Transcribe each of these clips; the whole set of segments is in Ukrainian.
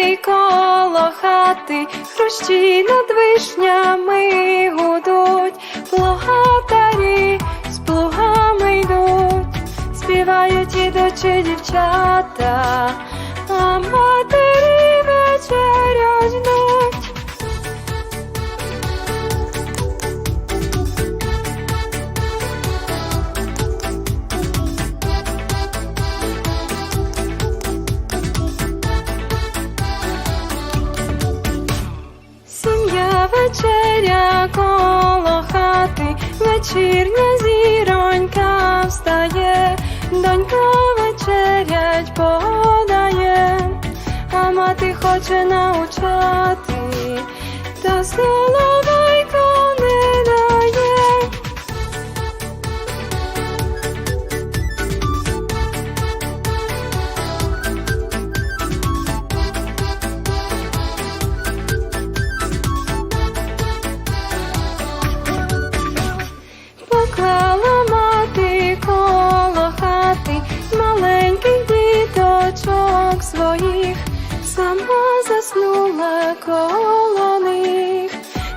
Садок коло хати, хрущі над вишнями гудуть, плугатарі з плугами йдуть, співають і дочі дівчата, а матері вечеря. Вечірня зіронька встає, донька вечерять подає, а мати хоче научати, та соловейко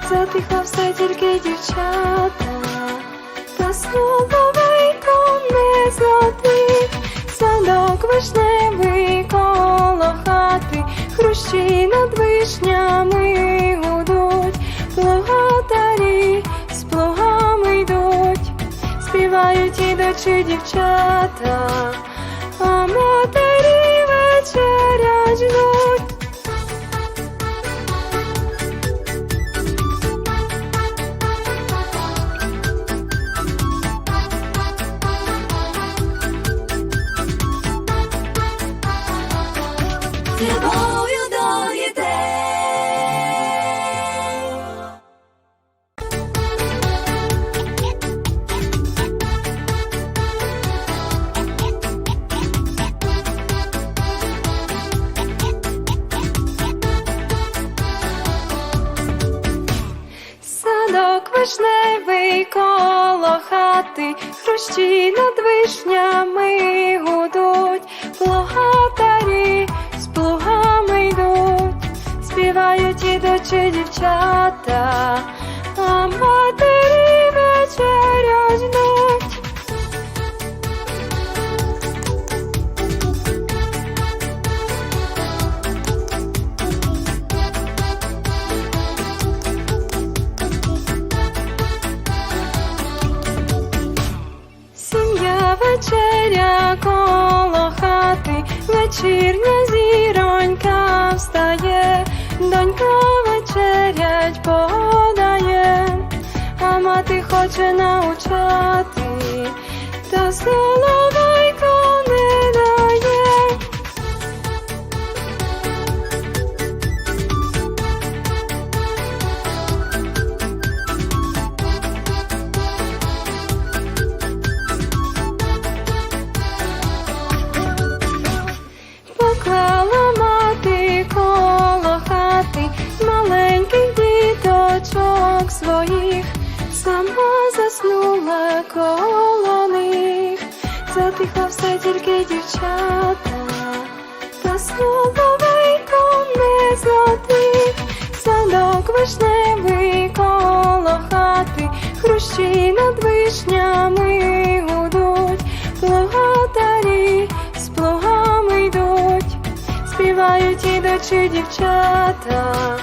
затихла все тільки дівчата, та соловейко не затих, садок вишневий коло хати, хрущі над вишнями гудуть, плугатарі з плугами йдуть, співають ідучі дівчата, а матері Садок вишневий коло хати, хрущі над вишнями гудуть, плугатарі з плугами йдуть, співають ідучі дівчата, вечеря коло хати, вечірня зіронька встає, донька вечерять подає, а мати хоче научати, та соловейко своїх, сама заснула коло них, затихла все тільки дівчата, та соловейко не затих, садок вишневий коло хати, хрущі над вишнями гудуть, плугатарі з плугами йдуть, співають ідучі дівчата,